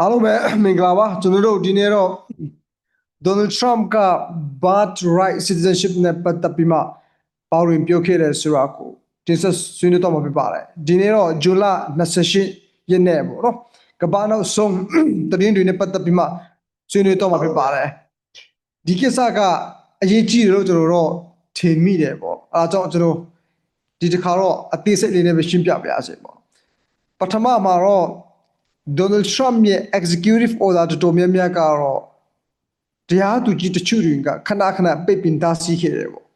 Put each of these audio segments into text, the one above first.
အားလုံးပဲမင်္ဂလာပါကျွန်တော်တို့ဒီနေ့တော့ Donald Trump က birthright citizenship နဲ့ပတ်သက်ပြီးမှပေါရင်ပြောခဲ့တဲ့ဆိုတာကိုတင်ဆက်ဆွေးနွေးတော့မှာဖြစ်ပါတယ်ဒီနေ့တော့ဇွန်လ28ရက်နေ့ပေါ့နော်ကမ္ဘာနောက်ဆုံးသတင်းတွေနဲ့ပတ်သက်ပြီးမှဆွေးနွေးတော့မှာဖြစ်ပါတယ်ဒီကိစ္စကအရေးကြီးတယ်လို့ကျွန်တော်တို့ထင်မိတယ်ပေါ့အဲဒါကြောင့်ကျွန်တော်ဒီတစ်ခါတော့အသေးစိတ်လေးနဲ့ပဲရှင်းပြပါရစေပေါ့ပထမမှာတော့ Donald Trump ရဲ့ executive order တော်တော်များများကတော့တရားသူကြီးတချို့တွေကခဏခဏပိတ်ပင်တားဆီးခဲ့တယ်ပေါ့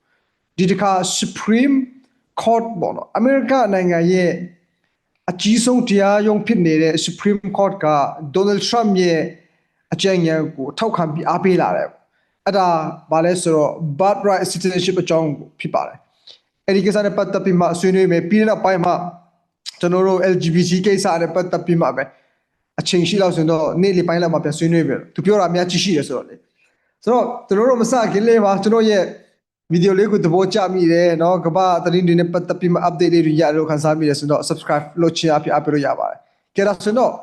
ဒီတစ်ခါ Supreme Court ပေါ့နော်အမေရိကနိုင်ငံရဲ့အကြီးဆုံးတရားရုံးဖြစ်နေတဲ့ Supreme Court က Donald Trump ရဲ့အကြံဉာဏ်ကိုထောက်ခံပြီးအားပေးလာတယ်ပေါ့အဲ့ဒါဘာလဲဆိုတော့ birthright citizenship အကြောင်းကိုဖြစ်ပါတယ်အဲ့ဒီကိစ္စနဲ့ပတ်သက်ပြီးမှဆွေးနွေးမယ်ပြီးတဲ့နောက်ပိုင်းမှာကျွန်တော်တို့ LGBT ကိစ္စနဲ့ပတ်သက်ပြီးမှပဲ အချိန်ရှိလောက်ဆိုရင်တော့နေ့လေးပိုင်းလောက်မှပြန်ဆွေးနွေးပြီသူပြောတာအများကြီးရှိတယ်ဆိုတော့လေဆိုတော့ကျွန်တော်တို့မစခင်လေးပါကျွန်တော်ရဲ့ဗီဒီယိုလေးကိုသဘောကျမိတယ်เนาะကမ္ဘာသတင်းတွေနဲ့ပတ်သက်ပြီးမှ update လေးတွေရလို့ခန်းစားမိတယ်ဆိုတော့ subscribe လုပ်ချင်အဖြစ်အပြလို့ရပါတယ်ကြည့်ရဆိုတော့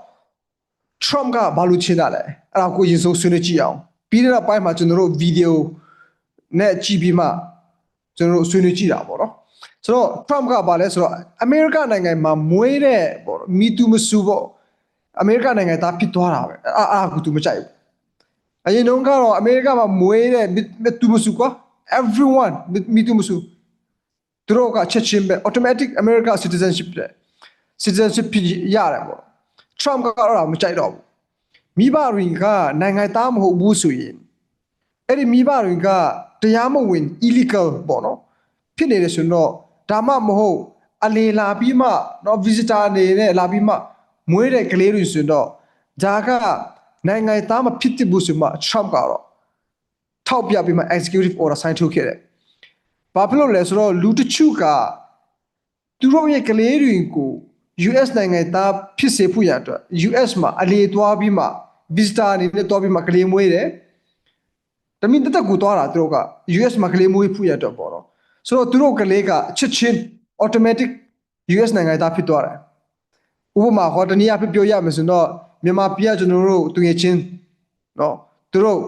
Trump ကဘာလို့ချင်တာလဲအဲ့ဒါကိုရင်ဆုံးဆွေးနွေးကြည့်အောင်ပြီးတဲ့နောက်ပိုင်းမှာကျွန်တော်တို့ဗီဒီယိုနဲ့ကြည့်ပြီးမှကျွန်တော်တို့ဆွေးနွေးကြည့်တာပေါ့နော်ဆိုတော့ Trump ကဘာလဲဆိုတော့အမေရိကနိုင်ငံမှာမွေးတဲ့ပေါ့နော်မီတူမဆူပေါ့ အမေရိကနိုင်ငံသားဖြစ်သွားတာပဲအာအာကူသူမကြိုက်ဘူးအရင်တုန်းကတော့အမေရိကမှာမွေးတဲ့မီတူမဆူကွာ everyone မီတူမဆူသူတို့ကချက်ချင်းပဲ automatic America citizenship တဲ့ citizenship ဖြစ်ရတယ်ပေါ့ Trump ကတော့မကြိုက်တော့ဘူးမိဘတွေကနိုင်ငံသားမဟုတ်ဘူးဆိုရင်အဲ့ဒီမိဘတွေကတရားမဝင် illegal ပေါ့နော်ဖြစ်နေတယ်ဆိုတော့ဒါမှမဟုတ်အလေလာပြီးမှเนาะ visitor အနေနဲ့လာပြီးမှ မွေးတဲ့ကလေးတွေဆိုတော့ဒါကနိုင်ငံသားမဖြစ်တဲ့ဘူးဆိုမှ Trump ကတော့ထောက်ပြပြီးမှ executive order sign ထုတ်ခဲ့တယ်။ဘာဖြစ်လို့လဲဆိုတော့လူတချို့ကသူတို့ရဲ့ကလေးတွေကို US နိုင်ငံသားဖြစ်စေဖို့ရအတွက် US မှာအလေသွားပြီးမှ visitor အနေနဲ့သွားပြီးမှကလေးမွေးတယ်။တမင်တက်တက်ကိုသွားတာသူတို့က US မှာကလေးမွေးဖို့ရအတွက်ပေါ့နော်။ဆိုတော့သူတို့ကလေးကချက်ချင်း automatic US နိုင်ငံသားဖြစ်သွားတယ်။ ဥပမာဟောတနည်းအားဖြင့်ပြောရမယ်ဆိုတော့မြန်မာပြည်ကကျွန်တော်တို့သူငယ်ချင်းနော်သူတို့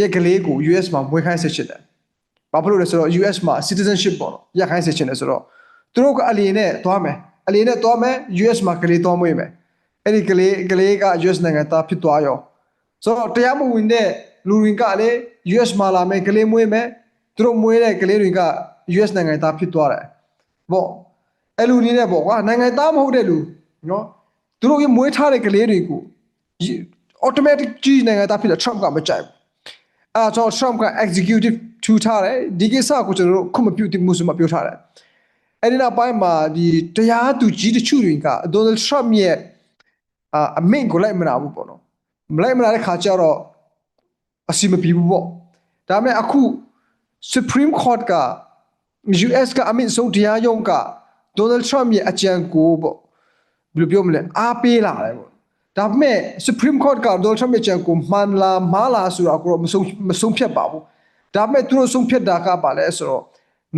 ရဲ့ကလေးကို US မှာမွေးခိုင်းစစ်ချစ်တယ်။ဘာဖြစ်လို့လဲဆိုတော့ US မှာ citizenship ပေါ့နော်ရခိုင်းစစ်ချင်တယ်ဆိုတော့သူတို့ကအလီနဲ့သွားမယ်။အလီနဲ့သွားမယ် US မှာကလေးသွားမွေးမယ်။အဲ့ဒီကလေးကလေးက US နိုင်ငံသားဖြစ်သွားရောဆိုတော့တရားမဝင်တဲ့လူတွေကလည်း US မှာလာမယ်ကလေးမွေးမယ်သူတို့မွေးတဲ့ကလေးတွေက US နိုင်ငံသားဖြစ်သွားတယ်။ပေါ့ အဲ့လူနည်းနဲ့ပေါ့ကွာနိုင်ငံသားမဟုတ်တဲ့လူနော်သူတို့ရမွေးထားတဲ့ကလေးတွေကို automatic ကြီးနိုင်ငံသားဖြစ်တဲ့ Trump ကမကြိုက်ဘူး။အဲတော့ Trump က executive ထူထားတယ်ဒီကိစ္စကိုကျွန်တော်တို့ခွင့်မပြုသင့်ဘူးဆိုမှပြောထားတယ်။အဲ့ဒီနောက်ပိုင်းမှာဒီတရားသူကြီးတချို့တွေက Donald Trump ရဲ့အာအမိန့်ကိုလိုက်မနာဘူးပေါ့နော်။မလိုက်မနာတဲ့ခါကျတော့အစီမပြေဘူးပေါ့။ဒါပေမဲ့အခု Supreme Court က US ကအမိန့်ဆုံးတရားရုံးက Donald Trump ရဲ့အကြံကိုပေါ့ဘယ်လိုပြောမလဲအားပေးလာတယ်ပေါ့ဒါပေမဲ့ Supreme Court က Donald Trump ရဲ့အကြံကိုမှန်လားမှားလားဆိုတာကိုတော့မဆုံးမဆုံးဖြတ်ပါဘူးဒါပေမဲ့သူတို့ဆုံးဖြတ်တာကပါလဲဆိုတော့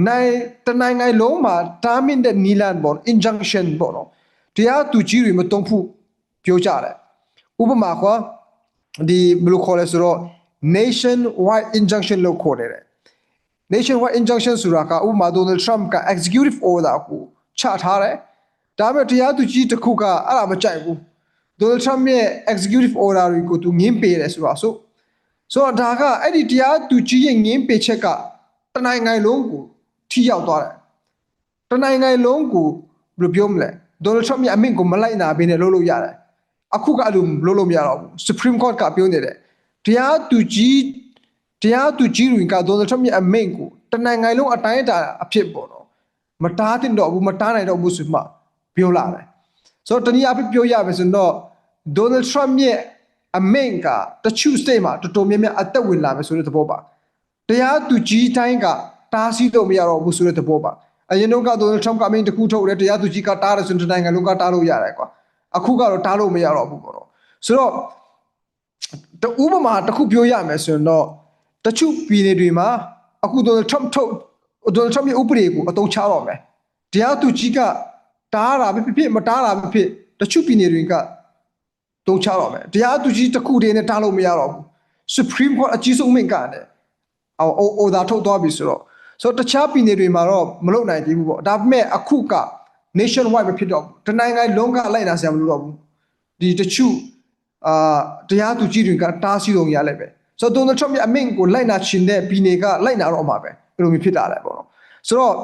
နိုင်တနိုင်ငံလုံးမှာတာမင်တဲ့နီလန်ပေါ့ injunction ပေါ့နော်တရားသူကြီးတွေမတုံ့ဖို့ပြောကြတယ်ဥပမာကွာဒီဘယ်လိုခေါ်လဲဆိုတော့ nationwide injunction လို့ခေါ်တယ် nationwide injunction ဆိုတာကဥပမာ Donald Trump က executive order ကို ချထားတယ်ဒါပေမဲ့တရားသူကြီးတစ်ခုကအဲ့ဒါမကြိုက်ဘူး Donald Trump ရဲ့ executive order တွေကိုသူငင်းပေးတယ်ဆိုတာဆိုဆိုတော့ဒါကအဲ့ဒီတရားသူကြီးရဲ့ငင်းပေးချက်ကတနိုင်ငံလုံးကိုထိရောက်သွားတယ်တနိုင်ငံလုံးကိုဘယ်လိုပြောမလဲ Donald Trump ရဲ့အမိန့်ကိုမလိုက်နာဘဲနဲ့လုပ်လို့ရတယ်အခုကအဲ့လိုလုပ်လို့မရတော့ဘူး Supreme Court ကပြောနေတယ်တရားသူကြီးတရားသူကြီးတွေကဒေါ်နယ်ထရမ့်ရဲ့အမိန့်ကိုတနိုင်ငံလုံးအတိုင်းအတာအဖြစ်ပေါ့နော် မတားတင်တော့ဘူးမတားနိုင်တော့ဘူးဆိုမှပြောလာတယ်ဆိုတော့တနည်းအားဖြင့်ပြောရမယ်ဆိုတော့ဒေါ်နယ်ထရမ့်ရဲ့အမိန့်ကတချို့ state မှာတော်တော်များများအသက်ဝင်လာမယ်ဆိုတဲ့သဘောပါတရားသူကြီးတိုင်းကတားဆီးတော့မရတော့ဘူးဆိုတဲ့သဘောပါအရင်တော့ကဒေါ်နယ်ထရမ့်ကအမိန့်တစ်ခုထုတ်တယ်တရားသူကြီးကတားတယ်ဆိုတဲ့နိုင်ငံလုံးကတားလို့ရတယ်ကွာအခုကတော့တားလို့မရတော့ဘူးပေါ့နော်ဆိုတော့တဥပမာတစ်ခုပြောရမယ်ဆိုရင်တော့တချို့ပြည်နယ်တွေမှာအခု Donald Trump ထုတ် Donald Trump ရဲ့ဥပဒေကိုအသုံးချတော့မယ်တရားသူကြီးကတားတာပဲဖြစ်ဖြစ်မတားတာပဲဖြစ်တချို့ပြည်နယ်တွေကတုံးချတော့မယ်တရားသူကြီးတစ်ခုတည်းနဲ့တားလို့မရတော့ဘူး Supreme Court အကြီးဆုံးအမိန့်ကတယ်အော်အိုဒါထုတ်သွားပြီဆိုတော့ဆိုတော့တခြားပြည်နယ်တွေမှာတော့မလုပ်နိုင်သေးဘူးပေါ့ဒါပေမဲ့အခုက nation wide မဖြစ်တော့ဘူးတနိုင်ငံလုံးကလိုက်နာဆရာမလို့တော့ဘူးဒီတချို့အာတရားသူကြီးတွေကတားဆီးလို့ရလိုက်ပဲဆိုတော့ Donald Trump ရဲ့အမိန့်ကိုလိုက်နာချင်တဲ့ပြည်နယ်ကလိုက်နာတော့မှာပဲဘယ် လိုမျိုးဖြစ်တာလဲပေါ့နော်ဆိုတော့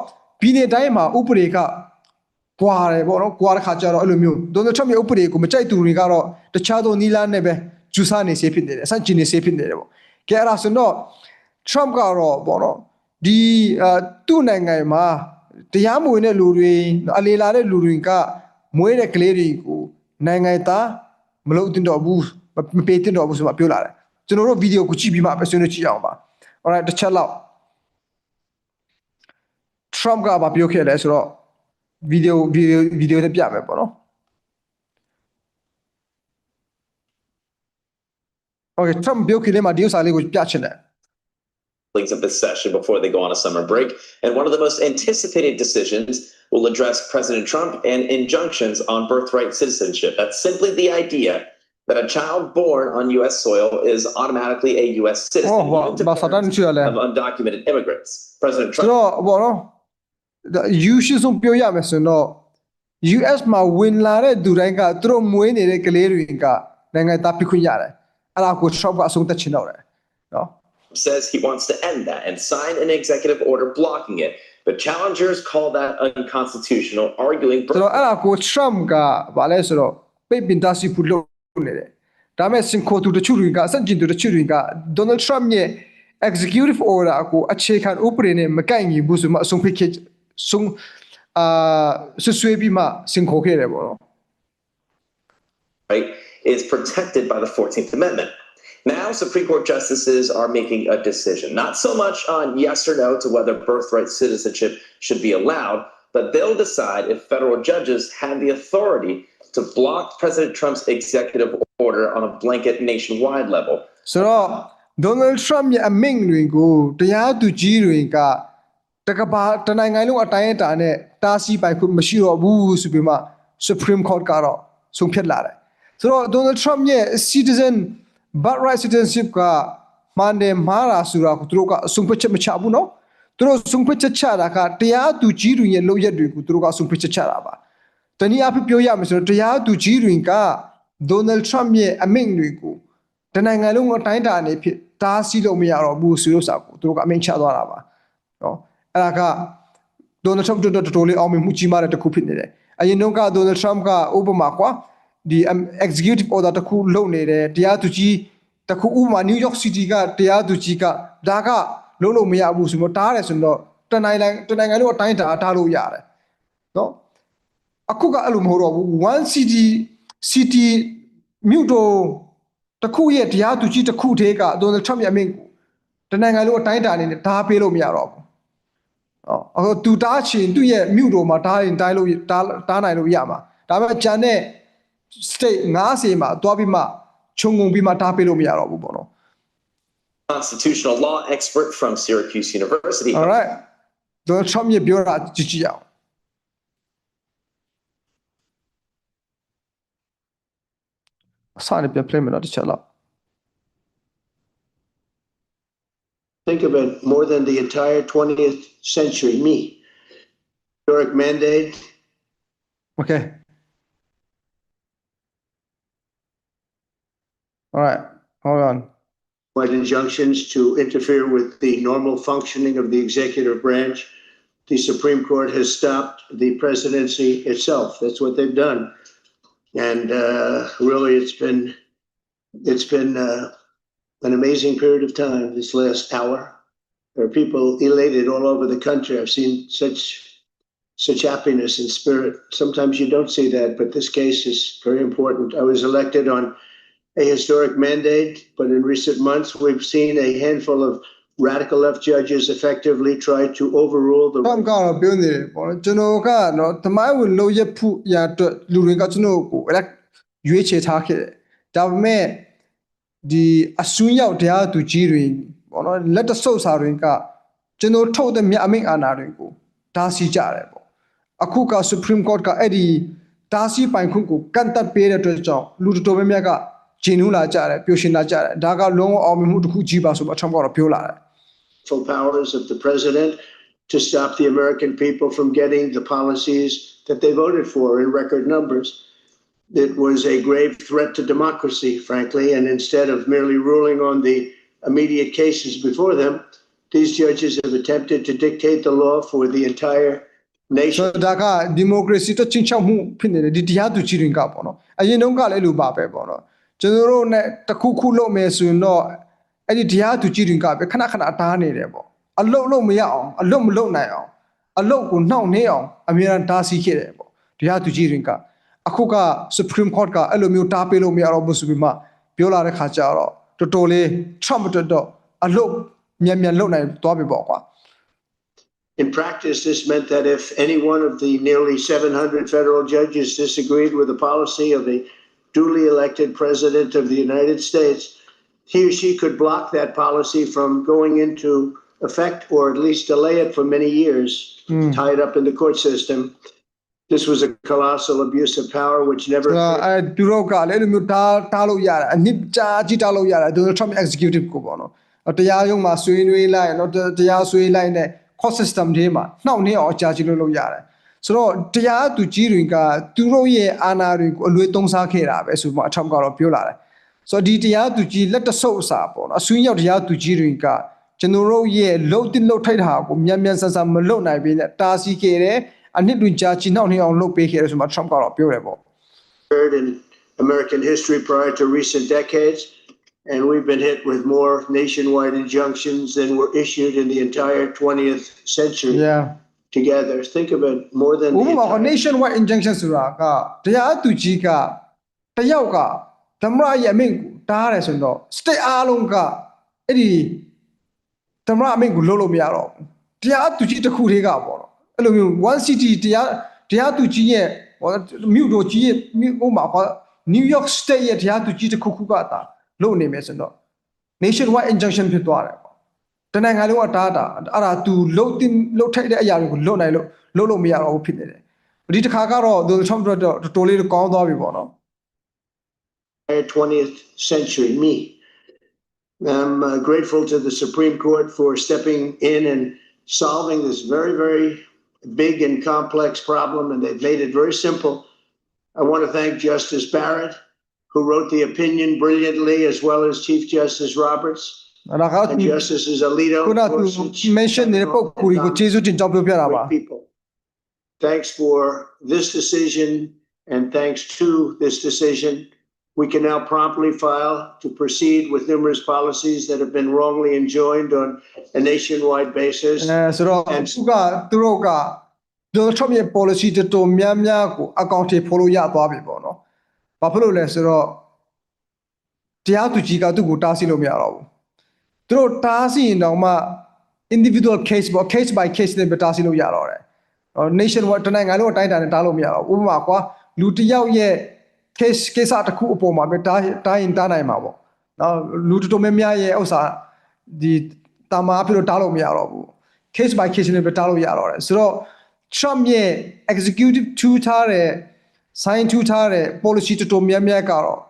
ပြည်နယ်တိုင်းမှာဥပဒေကကွာတယ်ပေါ့နော်ကွာတဲ့ခါကျတော့အဲ့လိုမျိုးဒေါ်နယ်ထရမ့်ရဲ့ဥပဒေကိုမကြိုက်သူတွေကတော့တခြားသောနီလာနဲ့ပဲဂျူဆာနေစေဖြစ်နေတယ်အဆန့်ကျင်နေစေဖြစ်နေတယ်ပေါ့ကဲအဲ့ဒါဆိုတော့ Trump ကတော့ပေါ့နော်ဒီအာသူ့နိုင်ငံမှာတရားမဝင်တဲ့လူတွေအလေလာတဲ့လူတွေကမွေးတဲ့ကလေးတွေကိုနိုင်ငံသားမလုပ်တင်တော့ဘူးမပေးတင်တော့ဘူးဆိုမှပြောလာတယ်ကျွန်တော်တို့ဗီဒီယိုကိုကြည့်ပြီးမှပဲဆွေးနွေးကြည့်အောင်ပါ alright တစ်ချက်လောက် Trump ကဘာပြောခဲ့လဲဆိုတော့ဗီဒီယိုဗီဒီယိုဗီဒီယိုနဲ့ပြမယ်ပေါ့နော် Okay Trump links of this session before they go on a summer break. And one of the most anticipated decisions will address President Trump and injunctions on birthright citizenship. That's simply the idea that a child born on U.S. soil is automatically a U.S. citizen oh, wow. of undocumented immigrants. President Trump. တော့ဘောနော် you should ဆုံးပြောရမယ်ဆိုတော့ US မှာဝင်လာတဲ့သူတိုင်းကသူတို့မွေးနေတဲ့ကလေးတွေကနိုင်ငံသားဖြစ်ခွင့်ရတယ်အဲ့ဒါကို Trump ကအဆုံးသတ်ချင်တော့တယ်နော် says he wants to end that and sign an executive order blocking it. But challengers call that unconstitutional, arguing ဆိုတော့အဲ့ဒါကို Trump ကဗာလဲဆိုတော့ပိတ်ပင်တားဆီးဖို့လုပ်နေတယ်ဒါပေမဲ့စင်ခိုတူတချို့တွေကစန့်ကျင်သူတချို့တွေက Donald Trump ရဲ့ executive order ကိုအခြေခံဥပဒေနဲ့မကိုက်ညီဘူးဆိုမှအဆုံးဖြတ်ခဲ့ ဆုံးအာဆွဆွေးပြီးမှစင်ခိုခဲ့တယ်ပေါ့နော် right, is protected by the 14th Amendment. Now, Supreme Court justices are making a decision, not so much on yes or no to whether birthright citizenship should be allowed, but they'll decide if federal judges have the authority to block President Trump's executive order on a blanket nationwide level. ဆိုတော့ Donald Trump ရဲ့အမိန့်တွေကိုတရားသူကြီးတွေက တကဘာတနိုင်ငံလုံးအတိုင်းအတာနဲ့တားဆီးပိုင်ခွင့်မရှိတော့ဘူးဆိုပြီးမှ Supreme Court ကတော့ဆုံးဖြတ်လာတယ်ဆိုတော့ Donald Trump ရဲ့ citizen but right citizenship ကမန်တယ်မာရာဆိုတာကိုသူတို့ကအဆုံးဖြတ်ချက်မချဘူးနော်သူတို့ဆုံးဖြတ်ချက်ချတာကတရားသူကြီးတွေရဲ့လုပ်ရက်တွေကိုသူတို့ကဆုံးဖြတ်ချက်ချတာပါတနည်းအားဖြင့်ပြောရမယ်ဆိုတော့တရားသူကြီးတွေကဒိုနယ်ထရမ့်ရဲ့အမိန့်တွေကိုတနိုင်ငံလုံးအတိုင်းအတာအနေဖြင့်တားဆီးလို့မရတော့ဘူးဆိုလို့စာကိုသူတို့ကအမိန့်ချသွားတာပါနော် အဲ့ဒါက Donald Trump တို့တော်တော်လေးအောင်မြင်မှုကြီးမားတဲ့တစ်ခုဖြစ်နေတယ်အရင်တုန်းက Donald Trump ကဥပမာကွာဒီ um, executive order တစ်ခုလုပ်နေတယ်တရားသူကြီးတစ်ခုဥပမာ New York City ကတရားသူကြီးကဒါကလုံးလို့မရဘူးဆိုတော့တားတယ်ဆိုတော့တနိုင်ငံတနိုင်ငံလုံးအတိုင်းအတာတားလို့ရတယ်နော်အခုကအဲ့လိုမဟုတ်တော့ဘူး1 city city မြို့တော်တစ်ခုရဲ့တရားသူကြီးတစ်ခုတည်းက Donald Trump ရဲ့အမိန့်ကိုတနိုင်ငံလုံးအတိုင်းအတာအနေနဲ့ဓာပေးလို့မရတော့ဘူး။ အော်အခုသူတားချင်သူ့ရဲ့မြို့တော်မှာဓာရင်တိုင်းလို့တားတားနိုင်လို့ရမှာ။ဒါပေမဲ့ဂျန်တဲ့ state 90မှာတွားပြီးမှခြုံငုံပြီးမှဓာပေးလို့မရတော့ဘူးပေါ့နော် Constitutional law expert from Syracuse University. ။ Alright Donald Trump ရဲ့ပြောတာကြည့်ကြည့်အောင်။အစနဲ့ပြန် play think of it more than the entire 20th century, me. Historic mandate, Okay. All right. Hold on. what injunctions to interfere with the normal functioning of the executive branch. The Supreme Court has stopped the presidency itself. That's what they've done. And uh, really, it's been it's been uh, an amazing period of time this last hour. There are people elated all over the country. I've seen such such happiness and spirit. Sometimes you don't see that, but this case is very important. I was elected on a historic mandate, but in recent months we've seen a handful of radical left judges effectively try to overrule the ဘာမှကတော့ပြောနေတယ်ပေါ့နော်ကျွန်တော်ကနော်သမိုင်းဝင်လို့ရဖို့ရာအတွက်လူတွေကကျွန်တော်ကိုအဲ့ဒါရွေးချယ်ထားခဲ့တယ်ဒါပေမဲ့ ဒီအစွန်းရောက်တရားသူကြီးတွေပေါ့နော်လက်တဆုပ်စာတွေကကျွန်တော်ထုတ်တဲ့မြအမိန့်အာဏာတွေကိုဒါစီကြတယ်ပေါ့အခုက Supreme Court ကအဲ့ဒီတားဆီးပိုင်ခွင့်ကိုကန့်သက်ပေးတဲ့အတွက်ကြောင့်လူတော်တော်များများကဂျင်းနူးလာကြတယ်ပျော်ရွှင်လာကြတယ်ဒါကလုံးဝအောင်မြင်မှုတစ်ခုကြီးပါဆိုမှအထက်ကတော့ပြောလာတယ် full powers of the president to stop the American people from getting the policies that they voted for in record numbers. It was a grave threat to democracy, frankly, and instead of merely ruling on the immediate cases before them, these judges have attempted to dictate the law for the entire ဆို nation. တော့ဒါကဒီမိုကရေစီတော့ချင်းချောက်မှုဖြစ်နေတယ်ဒီတရားသူကြီးတွေကပေါ့နော်အရင်တုန်းကလည်းလိုပါပဲပေါ့နော်ကျွန်တော်တို့ ਨੇ တစ်ခုခုလုပ်မယ်ဆိုရင်တော့အဲ့ဒီတရားသူကြီးတွေကပဲခဏခဏတားနေတယ်ပေါ့အလုတ်လို့မရအောင်အလုတ်မလုတ်နိုင်အောင်အလုတ်ကိုနှောင့်နှေးအောင်အမြဲတမ်းတားဆီးခဲ့တယ်ပေါ့တရားသူကြီးတွေက အခုက Supreme Court ကအဲ့လိုမျိုးတားပေးလို့မရတော့ဘူးဆိုပြီးမှပြောလာတဲ့ခါကျတော့တော်တော်လေး Trump အတွက်တော့အလုတ်မြန်မြန်လုပ်နိုင်သွားပြီပေါ့ကွာ In practice, this meant that if any one of the nearly 700 federal judges disagreed with the policy of a duly elected president of the United States, he or she could block that policy from going into effect or at least delay it for many years, tie it up in the court system. This was a colossal abuse of power which never ဒါအဲသူတို့ကလည်းအဲ့လိုမျိုးတားတားလို့ရတယ်အနစ်ကြာကြည့်တားလို့ရတယ်ဒေါ်နယ်ထရမ့် executive ကိုပေါ့နော်အဲ့တရားရုံးမှာဆွေးနွေးလိုက်နော်တရားဆွေးလိုက်တဲ့ court system တွေမှာနှောင့်နှေးအောင်ကြာကြည့်လို့လို့ရတယ်ဆိုတော့တရားသူကြီးတွေကသူတို့ရဲ့အာဏာတွေကိုအလွေသုံးစားခဲ့တာပဲဆိုမှအထက်ကတော့ပြောလာတယ်ဆိုတော့ဒီတရားသူကြီးလက်တဆုပ်အစာပေါ့နော်အဆွေးရောက်တရားသူကြီးတွေကကျွန်တော်တို့ရဲ့လှုပ်တင်လှုပ်ထိုက်တာကိုမြန်မြန်ဆန်ဆန်မလုပ်နိုင်ဘဲနဲ့တားဆီးခဲ့တယ် အနှစ်တွင်ကြာချီနှောင့်နှေးအောင်လုပ်ပေးခဲ့တယ်ဆိုမှအထက်ကတော့ပြောတယ်ပေါ့ occurred in American history prior to recent decades. And we've been hit with more nationwide injunctions than were issued in the entire 20th century yeah together. Think of it, more than ဥ the ပမာ entire- nationwide injunction ဆိုတာကတရားသူကြီးကတယောက်ကသမရရဲ့အမိန့်ကိုတားရတယ်ဆိုရင်တော့ state အားလုံးကအဲ့ဒီသမရအမိန့်ကိုလုပ်လို့မရတော့ဘူးတရားသူကြီးတစ်ခုတည်းကပေါ့နော် အဲ့လိုမျိုး one city တရားတရားသူကြီးရဲ့ဟောမြို့တော်ကြီးရဲ့မြို့ဥပမာဟော New York State ရဲ့တရားသူကြီးတစ်ခုခုကတာလုပ်နေမယ်ဆိုရင်တော့ nationwide injunction ဖြစ်သွားတယ်ပေါ့တနင်္ဂနွေလုံးကတားတာအဲ့ဒါ तू လှုပ်တင်လှုပ်ထိုက်တဲ့အရာတွေကိုလှုပ်နိုင်လို့လှုပ်လို့မရတော့ဘူးဖြစ်နေတယ်ဒီတစ်ခါကတော့ Donald Trump တို့တော့တော်တော်လေးကောင်းသွားပြီပေါ့နော် 20th century, me. I'm uh, grateful to the Supreme Court for stepping in and solving this very, very big and complex problem, and they've made it very simple. I want to thank Justice Barrett, who wrote the opinion brilliantly, as well as Chief Justice Roberts. And, and Justices Alito, Gorsuch, mentioned and people. Thanks for this decision, and thanks to this decision. We can now promptly file to proceed with numerous policies that have been wrongly enjoined on a nationwide basis. အဲဆိုတော့သူကသူတို့က Donald Trump ရဲ့ policy တော်တော်များများကိုအကောင့်ထဲဖော်လို့ရသွားပြီပေါ့နော်။ဘာဖြစ်လို့လဲဆိုတော့တရားသူကြီးကသူ့ကိုတားဆီးလို့မရတော့ဘူး။သူတို့တားဆီးရင်တော့မှ individual case ပေါ့ case by case နဲ့ပဲတားဆီးလို့ရတော့တယ်။ဟော nation wide တနိုင်ငံလုံးအတိုင်းအတာနဲ့တားလို့မရတော့ဘူး။ဥပမာကွာလူတစ်ယောက်ရဲ့ case case တစ်ခုအပေါ်မှာပဲတားတားရင်တားနိုင်မှာပေါ့။နော်လူတော်တော်များများရဲ့ဥစ္စာဒီတာမာပြလို့တားလို့မရတော့ဘူး case by case နဲ့ပဲတားလို့ရတော့တယ်ဆိုတော့ Trump ရဲ့ executive ထူထားတဲ့ sign ထူထားတဲ့ policy တော်တော်များများကတော့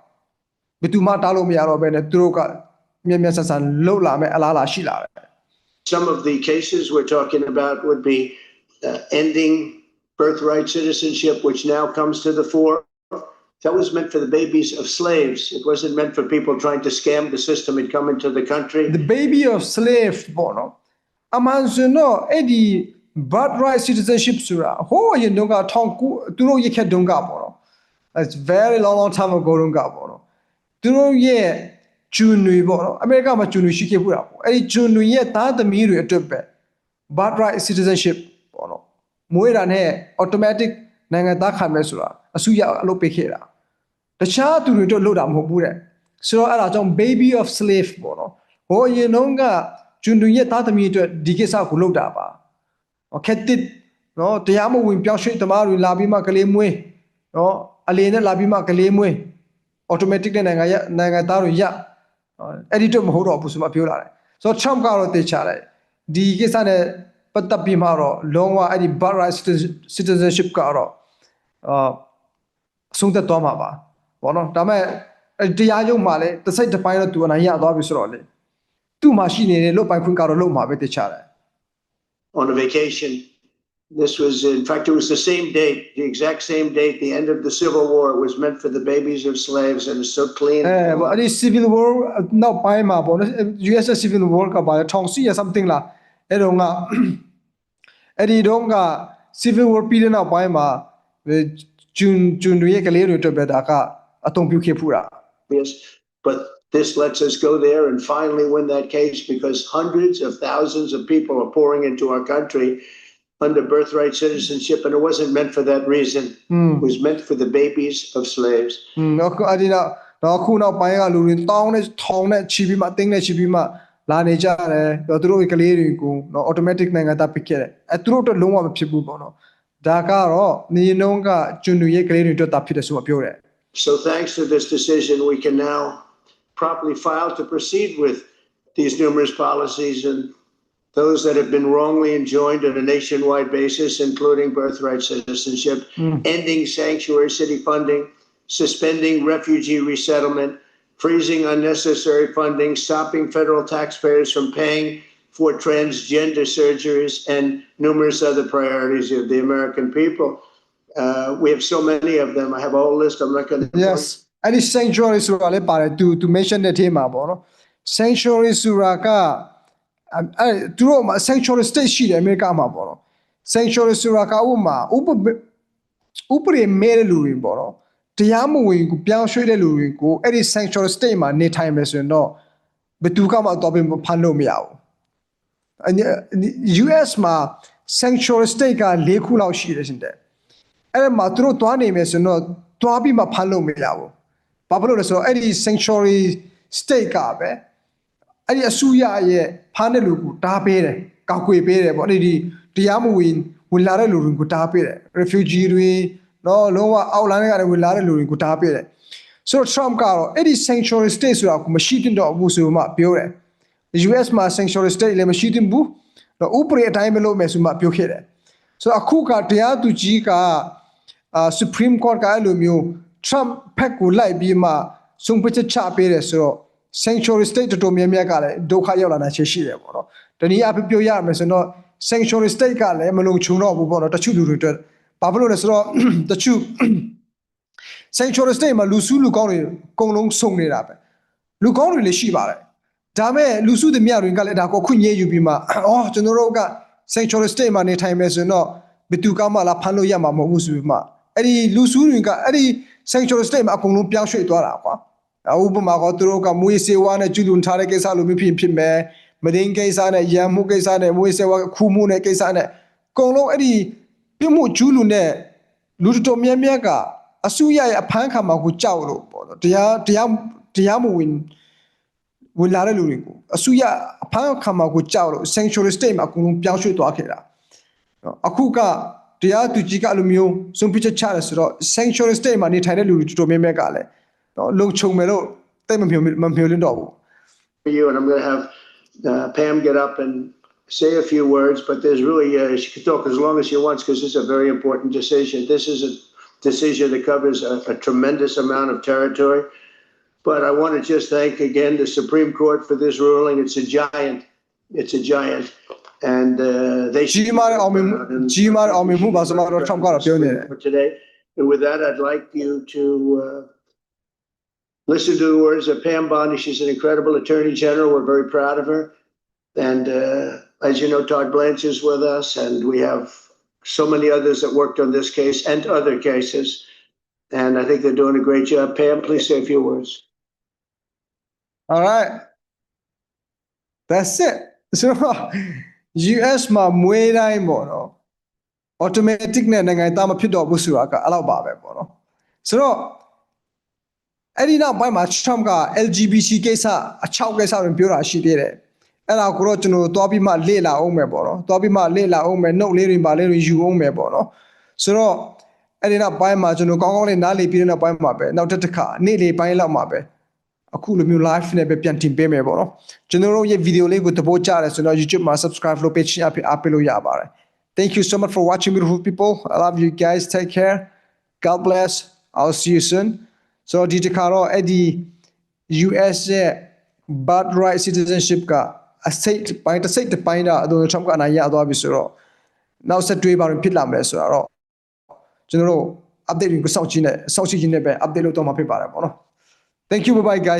ဘယ်သူမှတားလို့မရတော့ဘဲနဲ့သူတို့ကမြန်မြန်ဆန်ဆန်လှုပ်လာမယ်အလားအလာရှိလာတယ် Some of the cases we're talking about would be uh, ending birthright citizenship, which now comes to the fore. That was meant for the babies of slaves. It wasn't meant for people trying to scam the system and come into the country. the baby of slave ပေါ့နော်အမှန်ဆိုရင်တော့အဲ့ဒီ birthright citizenship ဆိုတာဟိုးအရင်တုန်းကထောင်ကူသူတို့ရခဲ့တုန်းကပေါ့နော် it's very long long time ago တုန်းကပေါ့နော်သူတို့ရဲ့ဂျွန်တွေပေါ့နော်အမေရိကမှာဂျွန်တွေရှိခဲ့ဘူးတာပေါ့အဲ့ဒီဂျွန်တွေရဲ့သားသမီးတွေအတွက်ပဲ birthright citizenship ပေါ့နော်မွေးတာနဲ့ automatic နိုင်ငံသားခံမယ်ဆိုတာအစုရအလုပ်ပေးခဲ့တာ တခြားသူတွေတော့လုပ်တာမဟုတ်ဘူးတဲ့ဆိုတော့အဲ့ဒါကြောင့် baby of slave ပေါ့နော်ဟိုအရင်တုန်းကဂျွန်တွေရဲ့သားသမီးအတွက်ဒီကိစ္စကိုလုပ်တာပါခက်တစ်နော်တရားမဝင်ပြောင်းရွှေ့သမားတွေလာပြီးမှကလေးမွေးနော်အလေနဲ့လာပြီးမှကလေးမွေး automatic နဲ့နိုင်ငံရနိုင်ငံသားတွေရအဲ့ဒီတော့မဟုတ်တော့ဘူးဆိုမှပြောလာတယ်ဆိုတော့ Trump ကတော့တေချာတယ်ဒီကိစ္စနဲ့ပတ်သက်ပြီးမှတော့လုံးဝအဲ့ဒီ birthright citizenship ကတော့အာအဆုံးသက်သွားမှာပါ ဘောနော်ဒါပေမဲ့အဲ့တရားရုံးမှာလည်းတစ်စိတ်တစ်ပိုင်းတော့သူအနိုင်ရသွားပြီဆိုတော့လေသူ့မှာရှိနေတဲ့လုတ်ပိုင်ခွင့်ကတော့လုတ်မှာပဲတခြားတယ် on a vacation. This was, in fact, it was the same date, the exact same date, the end of the Civil War. It was meant for the babies of slaves and it's so clean. အဲဘောအဲ့ဒီ civil war နောက်ပိုင်းမှာပေါ့နော် US civil war ကပါလေ1400 something လားအဲ့တော့ကအဲ့ဒီတော့က civil war ပြီးတဲ့နောက်ပိုင်းမှာဂျွန်ဂျွန်တွေရဲ့ကလေးတွေအတွက်ပဲဒါက အသုံးပြုခဲ့ဖူးတာ Yes but this lets us go there and finally win that case because hundreds of thousands of people are pouring into our country under birthright citizenship, and it wasn't meant for that reason. Mm. It was meant for the babies of slaves. Mm. နောက်ခုနောက်ပိုင်းကလူတွေတောင်းနဲ့ထောင်းနဲ့ချီပြီးမှတင်းနဲ့ချီပြီးမှလာနေကြတယ်။သူတို့ကလေးတွေကိုနော် automatic နိုင်ငံသားဖြစ်ခဲ့တယ်။အဲသူတို့တော့လုံးဝမဖြစ်ဘူးပေါ့နော်။ဒါကတော့နေနှုံးကကျွန်တွေရဲ့ကလေးတွေအတွက်တာဖြစ်တယ်ဆိုတာပြောတယ်။ So thanks to this decision, we can now properly file to proceed with these numerous policies and those that have been wrongly enjoined on a nationwide basis, including birthright citizenship, hmm. ending sanctuary city funding, suspending refugee resettlement, freezing unnecessary funding, stopping federal taxpayers from paying for transgender surgeries, and numerous other priorities of the American people. Uh, we have so many of them. I have a whole list. I'm not going to. yes အဲ့ဒီ sanctuary ဆိုတာလည်းပါတယ် to to mention တဲ့ theme မှာပေါ့နော် sanctuary ဆိုတာကအဲ့အဲ့သူတို့မှာ sanctuary state ရှိတယ်အမေရိကမှာပေါ့နော် sanctuary ဆိုတာကဥပမာဥပဥပဒေမဲတဲ့လူတွေပေါ့နော်တရားမဝင်ကိုပြောင်းရွှေ့တဲ့လူတွေကိုအဲ့ဒီ sanctuary state မှာနေထိုင်မယ်ဆိုရင်တော့ဘယ်သူကမှတော့ဖမ်းလို့မရဘူးအည US မှာ sanctuary state က၄ခုလောက်ရှိတယ်ရှင်တဲ့ အဲ့ဒါမှာသူတို့သွားနေမယ်ဆိုတော့သွားပြီးမှဖမ်းလို့မရဘူး။ဘာဖြစ်လို့လဲဆိုတော့အဲ့ဒီ sanctuary state ကပဲအဲ့ဒီအစိုးရရဲ့ဖမ်းတဲ့လူကိုတားပေးတယ်။ကောက်ွယ်ပေးတယ်ပေါ့။အဲ့ဒီတရားမဝင်ဝင်လာတဲ့လူတွေကိုတားပေးတယ်။ refugee တွေနော်လုံးဝအောက်လမ်းတွေကဝင်လာတဲ့လူတွေကိုတားပေးတယ်။ဆိုတော့ Trump ကတော့အဲ့ဒီ sanctuary state ဆိုတာကိုမရှိတင်တော့ဘူးဆိုမှပြောတယ်။ US မှာ sanctuary state လည်းမရှိတင်ဘူး။တော့ဥပဒေအတိုင်းပဲလုပ်မယ်ဆိုမှပြောခဲ့တယ်။ဆိုတော့အခုကတရားသူကြီးကအာ Supreme Court ကအဲ့လိုမျိုး Trump ဖက်ကိုလိုက်ပြီးမှဆုံးဖြတ်ချက်ချပေးတယ်ဆိုတော့ sanctuary state တော်တော်များများကလည်းဒုက္ခရောက်လာတာချက်ရှိတယ်ပေါ့နော်။တနည်းအားဖြင့်ပြောရမယ်ဆိုတော့ sanctuary state ကလည်းမလုံခြုံတော့ဘူးပေါ့နော်တချို့လူတွေအတွက်ဘာဖြစ်လို့လဲဆိုတော့တချို့ sanctuary state မှာလူစုလူကောင်းတွေအကုန်လုံးစုံနေတာပဲလူကောင်းတွေလည်းရှိပါတယ်ဒါမဲ့လူစုတွေမြတွေကလည်းဒါကိုခွင့်ရယူပြီးမှအော်ကျွန်တော်တို့က sanctuary state မှာနေထိုင်မယ်ဆိုတော့ဘယ်သူကမှလာဖမ်းလို့ရမှာမဟုတ်ဘူးဆိုပြီးမှ အဲ့ဒီလူစုတွေကအဲ့ဒီ sanctuary state မှာအကုန်လုံးပြောင်းရွှေ့သွားတာကွာဥပမာကသူတို့ကမွေးစေဝါနဲ့ကျူးလွန်ထားတဲ့ကိစ္စလိုမျိုးဖြစ်ဖြစ်မယ်မဒင်းကိစ္စနဲ့ရန်မှုကိစ္စနဲ့မွေးစေဝါခူးမှုနဲ့ကိစ္စနဲ့အကုန်လုံးအဲ့ဒီပြစ်မှုကျူးလွန်တဲ့လူတော်တော်များများကအစုရရဲ့အဖမ်းခံမှာကိုကြောက်လို့ပေါ့နော်တရားတရားတရားမဝင်ဝင်လာတဲ့လူတွေကိုအစုရအဖမ်းခံမှာကိုကြောက်လို့ sanctuary state မှာအကုန်လုံးပြောင်းရွှေ့သွားခဲ့တာနော်အခုက တရားသူကြီးကအဲ့လိုမျိုးဆုံးဖြတ်ချက်ချတယ်ဆိုတော့ sanctuary state မှာနေထိုင်တဲ့လူတွေတော်တော်များများကလည်းနော်လုံခြုံမယ်လို့တိတ်မမျှော်မမျှော်လင့်တော့ဘူး for you, and I'm going to have uh, Pam get up and say a few words. But there's really uh, she can talk as long as she wants because this is a very important decision. This is a decision that covers a, a tremendous amount of territory. But I want to just thank again the Supreme Court for this ruling. It's a giant. It's a giant. and uh, they. should Omimu, For today, and with that, I'd like you to uh, listen to the words of Pam Bondi. She's an incredible Attorney General. We're very proud of her. And uh, as you know, Todd Blanche is with us, and we have so many others that worked on this case and other cases. And I think they're doing a great job. Pam, please say a few words. All right. That's it. So US မှာမွေးတိုင်းပေါ့နော် automatic နဲ့နိုင်ငံသားမဖြစ်တော့ဘူးဆိုတာကအဲ့လောက်ပါပဲပေါ့နော်ဆိုတော့အဲ့ဒီနောက်ပိုင်းမှာ Trump က LGBT ကိစ္စအချောက်ကိစ္စတွေပြောတာရှိသေးတယ်အဲ့ဒါကိုတော့ကျွန်တော်သွားပြီးမှလေ့လာအောင်မယ်ပေါ့နော်သွားပြီးမှလေ့လာအောင်မယ် note လေးတွေပါလေးတွေယူအောင်မယ်ပေါ့နော်ဆိုတော့အဲ့ဒီနောက်ပိုင်းမှာကျွန်တော်ကောင်းကောင်းလေးနားလေပြီးတဲ့နောက်ပိုင်းမှာပဲနောက်တစ်ခါနေ့လေပိုင်းလောက်မှာပဲ အခုလိုမျိုး live နဲ့ပဲပြန်တင်ပေးမယ်ပေါ့နော်ကျွန်တော်တို့ရဲ့ video လေးကိုသဘောကျတယ်ဆိုတော့ YouTube မှာ subscribe လုပ်ပေးချင်အဖြစ်အားပေးလို့ရပါတယ် Thank you so much for watching beautiful people I love you guys take care God bless I'll see you soon ဆိုတော့ဒီတစ်ခါတော့အဲ့ဒီ US ရဲ့ birthright citizenship ကအစိတ်တစ်ပိုင်းတစ်စိတ်တစ်ပိုင်းတော့ဒေါ်နယ်ထရမ့်ကအနိုင်ရသွားပြီဆိုတော့နောက်ဆက်တွဲပါရင်ဖြစ်လာမယ်ဆိုတော့ကျွန်တော်တို့ update ကိုစောင့်ကြည့်နေစောင့်ကြည့်နေပဲ update လုပ်တော့မှာဖြစ်ပါတယ်ပေါ့နော် Thank you bye bye guys